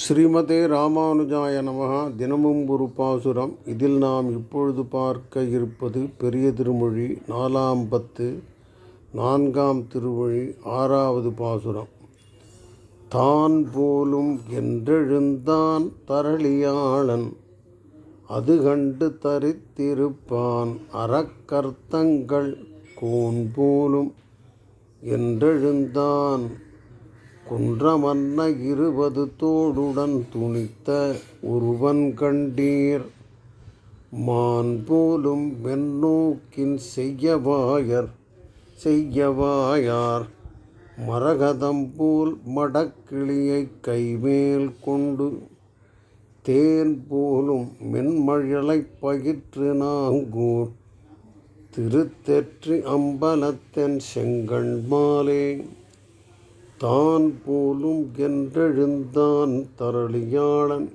ஸ்ரீமதே ராமானுஜாய நமகா தினமும் ஒரு பாசுரம். இதில் நாம் இப்பொழுது பார்க்க இருப்பது பெரிய திருமொழி நாலாம் பத்து நான்காம் திருமொழி ஆறாவது பாசுரம். தான் போலும் என்றெழுந்தான் தரளியாளன். அது கண்டு தரித்திருப்பான் அறக்கர்த்தங்கள். கோன் போலும் என்றெழுந்தான் குன்றமன்ன இருபது தோடுடன் துணித்த ஒருவன் கண்டீர். மான் போலும் வெண்ணோக்கின் செய்யவாயர் செய்யவாயார். மரகதம் போல் மடக்கிளியை கைமேல் கொண்டு தேன் போலும் மென்மழலை பயிற்று நாங்கூர். திருத்தெற்றி அம்பலத்தன் செங்கண் மாலே தான் போலும் என்றெழுந்தான் தரளியாளன்.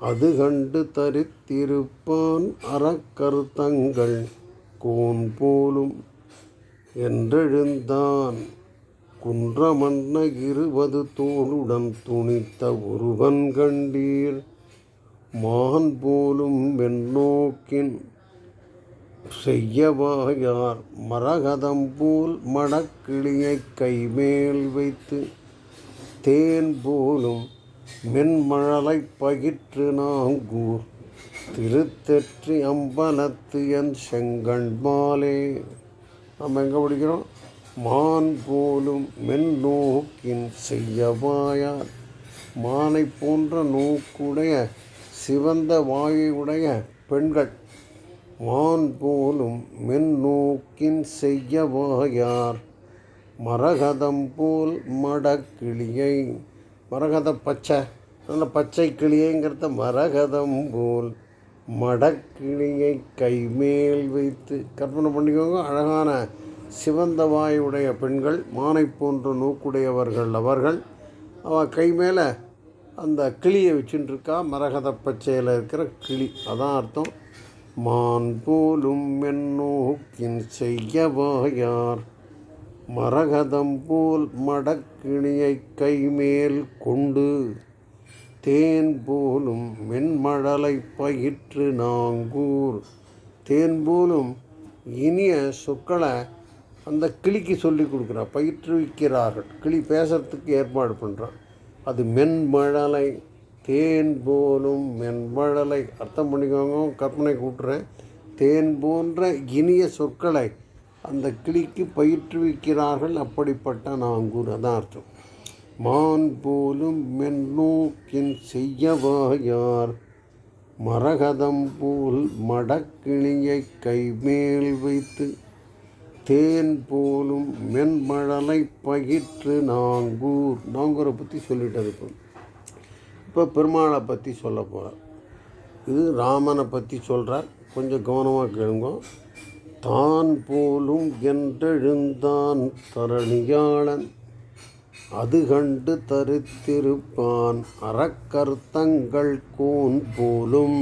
அது கண்டு தரித்திருப்பான் அறக்கருத்தங்கள் கோன் போலும் என்றெழுந்தான். குன்றமன்ன இருபது தோளுடன் துணித்த ஒருவன் கண்டீர். மான் போலும் வெண்ணோக்கின் செய்யவாயார் மரகதம்பூல் மடக்கிளியை கைமேல் வைத்து தேன் போலும் மென்மழலை பகிற்று நாங்கூர் திருத்தெற்றி அம்பலத்து என் செங்கண் மாலே. நம்ம எங்கே படிக்கிறோம்? மான் போலும் மென் நோக்கின் செய்யவாயார். மானை போன்ற நோக்குடைய சிவந்த வாயுடைய பெண்கள் வான் போலும் மென்னோக்கின் செய்யவாயார். மரகதம் போல் மடக்கிளியை மரகத பச்சை. நல்ல பச்சை கிளியைங்கிறத மரகதம் போல் மடக்கிளியை கைமேல் வைத்து கற்பனை பண்ணிக்கோங்க. அழகான சிவந்த வாயுடைய பெண்கள் மானை போன்ற நோக்குடையவர்கள் அவர்கள். அவள் கை மேலே அந்த கிளியை வச்சுட்டுருக்கா மரகத பச்சையில் இருக்கிற கிளி. அதான் அர்த்தம். மான் போலும் மென்னோக்கின் செய்யவாயார். மரகதம் போல் மடக்கிணியை கைமேல் கொண்டு தேன் போலும் மென்மழலை பயிற்று நாங்கூர். தேன் போலும் இனிய சொற்களை அந்த கிளிக்கு சொல்லி கொடுக்குறா பயிற்றுவிக்கிறார்கள். கிளி பேசுறதுக்கு ஏற்பாடு பண்ணுறான் அது மென்மழலை தேன் போலும் மென்மழலை அர்த்தம் பண்ணிக்கோங்க கற்பனை கூட்டுறேன். தேன் போன்ற இனிய சொற்களை அந்த கிளிக்கு பயிற்றுவிக்கிறார்கள் அப்படிப்பட்ட நாங்கூர் அதான் அர்த்தம் மான் போலும் மென்னோக்கின் செய்யவாயார் மரகதம் போல் மடக்கிளியை கைமேல் வைத்து தேன் போலும் மென்மழலை பயிற்று நாங்கூர். நாங்கூரை பற்றி சொல்லிட்டது இப்போ. இப்போ பெருமாளை பற்றி சொல்ல போகிறார் இது ராமனை பற்றி சொல்கிறார் கொஞ்சம் கவனமாக கேளுங்க. தான் போலும் என்றெழுந்தான் தரணியாளன். அது கண்டு தரித்திருப்பான். அறக்கருத்தங்கள் கோன் போலும்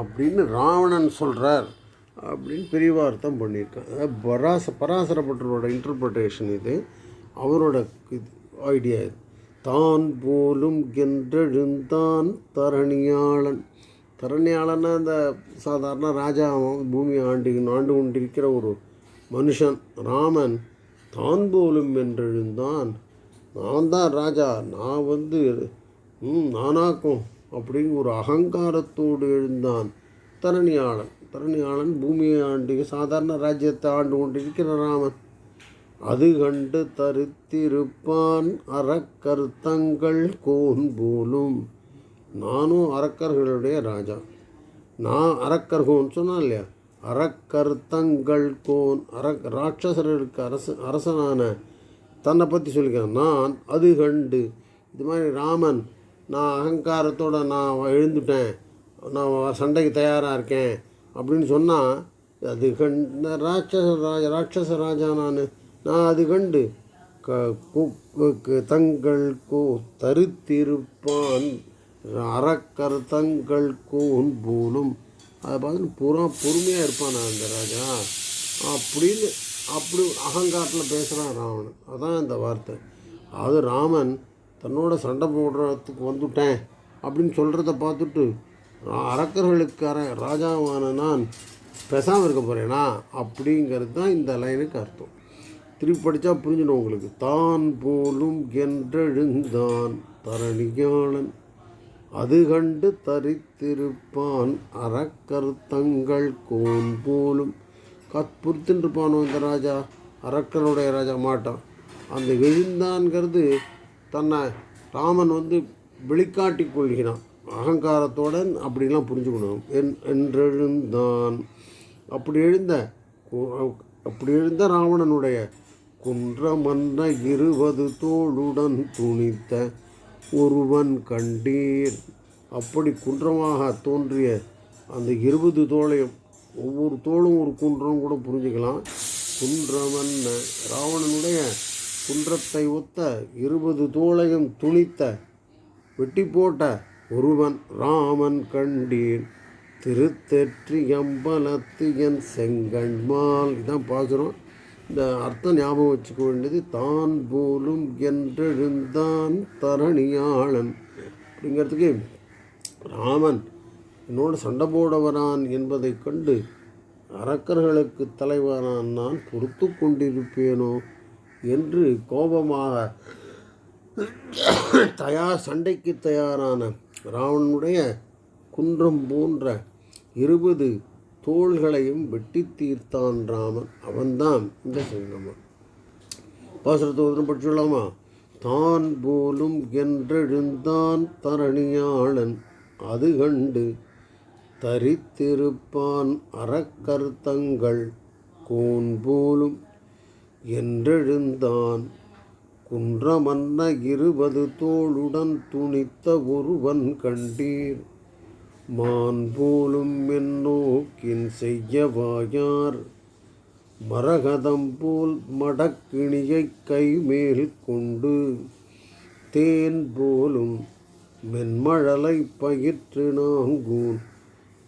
அப்படின்னு ராவணன் சொல்கிறார் அப்படின்னு பெரியவார்த்தம் பண்ணியிருக்காங்க அதாவது பராச பராசரப்பட்டரோட இன்டர்பிரட்டேஷன் இது. அவரோட இது ஐடியா இது. தான் போலும் என்றெழுந்தான் தரணியாளன். தரணியாளன்னா இந்த சாதாரண ராஜா பூமி ஆண்டு ஆண்டு கொண்டிருக்கிற ஒரு மனுஷன் ராமன். தான் போலும் என்றெழுந்தான் நான் தான் ராஜா நான் வந்து ம் நானாக்கும் அப்படிங்கிற ஒரு அகங்காரத்தோடு எழுந்தான் தரணியாளன். தரணியாளன் பூமியை ஆண்டு சாதாரண ராஜ்யத்தை ஆண்டு கொண்டிருக்கிற ராமன். அது கண்டு தரித்திருப்பான் அறக்கர்த்தங்கள் கோன் போலும். நானும் அரக்கர்களுடைய ராஜா. நான் அரக்கர்கோன் சொன்னான் இல்லையா? அறக்கர்த்தங்கள் கோன் அற ராட்சசர்களுக்கு அரச அரசனான தன்னை பற்றி சொல்லிக்கிறேன். நான் அது கண்டு இது மாதிரி ராமன் நான் அகங்காரத்தோடு நான் எழுந்துட்டேன் நான் சண்டைக்கு தயாராக இருக்கேன் அப்படின்னு சொன்னால் அது கண் ராட்சச ராஜ ராட்சச ராஜா நான். நான் அது கண்டு க தங்கள் கோ தருத்திருப்பான். அறக்கருத்தங்கள் கோன் போலும். அதை பார்த்து புறா பொறுமையாக இருப்பான் அந்த ராஜா. அப்படின்னு அப்படி அகங்காரத்தில் பேசுகிறான் ராவணன். அதான் இந்த வார்த்தை. அது ராமன் தன்னோட சண்டை போடுறதுக்கு வந்துட்டேன் அப்படின்னு சொல்கிறத பார்த்துட்டு நான் அரக்கர்களுக்கு ராஜாவான நான் பேசாமல் இருக்க போகிறேனா அப்படிங்கிறது தான் இந்த லைனுக்கு அர்த்தம். திருப்பி படித்தா புரிஞ்சிடும் உங்களுக்கு. தான் போலும் என்றெழுந்தான் தரணியாளன். அது கண்டு தரித்திருப்பான் அறக்கருத்தங்கள் கோன் போலும். கற்புறுத்துருப்பானோ இந்த ராஜா? அரக்கனுடைய ராஜா மாட்டான் அந்த எழுந்தான்கிறது தன்னை ராமன் வந்து வெளிக்காட்டி கொள்கிறான். அகங்காரத்துடன் அப்படிலாம் புரிஞ்சுக்கணும். என் என்றெழுந்தான். அப்படி எழுந்த அப்படி எழுந்த ராவணனுடைய குன்றமன்ற இருபது தோளுடன் துணித்த ஒருவன் கண்டீர். அப்படி குன்றமாக தோன்றிய அந்த இருபது தோளையும் ஒவ்வொரு தோளும் ஒரு குன்றம் கூட புரிஞ்சுக்கலாம். குன்றமன் ராவணனுடைய குன்றத்தை ஒத்த இருபது தோளையும் துணித்த வெட்டி போட்ட ஒருவன் ராமன் கண்டீர். திருத்தெற்றி எம்பலத்து என் செங்கண்மால் இதான் பார்க்குறோம் இந்த அர்த்தம் ஞாபகம் வச்சுக்க வேண்டியது தான் போலும் என்றெழுந்தான் தரணியாளன். அப்படிங்கிறதுக்கு ராமன் என்னோடு சண்டை போடவரான் என்பதை கண்டு அரக்கர்களுக்கு தலைவனான் நான் பொறுத்து கொண்டிருப்பேனோ என்று கோபமாக தயார் சண்டைக்கு தயாரான ராவனுடைய குன்றம் போன்ற இருபது தோள்களையும் வெட்டி தீர்த்தான் ராமன். அவன்தான் இந்த சிங்கமன் பாசுரத்தை ஒரு தடவை தான் போலும் என்றெழுந்தான் தரணியாளன். அது கண்டு தரித்திருப்பான் அறக்கருத்தங்கள். கோன் போலும் என்றெழுந்தான் குன்றமன்ன இருபது தோளுடன் துணித்த ஒருவன் கண்டீர். மான் போலும் என்னோக்கின் செய்யவாயார். மரகதம் போல் மடக்கிணியை கைமேல் கொண்டு தேன் போலும் மென்மழலை பயிற்று நாங்கூன்.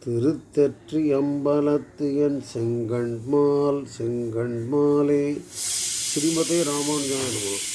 திருத்தற்றி அம்பலத்து என் செங்கண்மால் செங்கண்மாலே. ஸ்ரீமதே ராமானுஜானுமா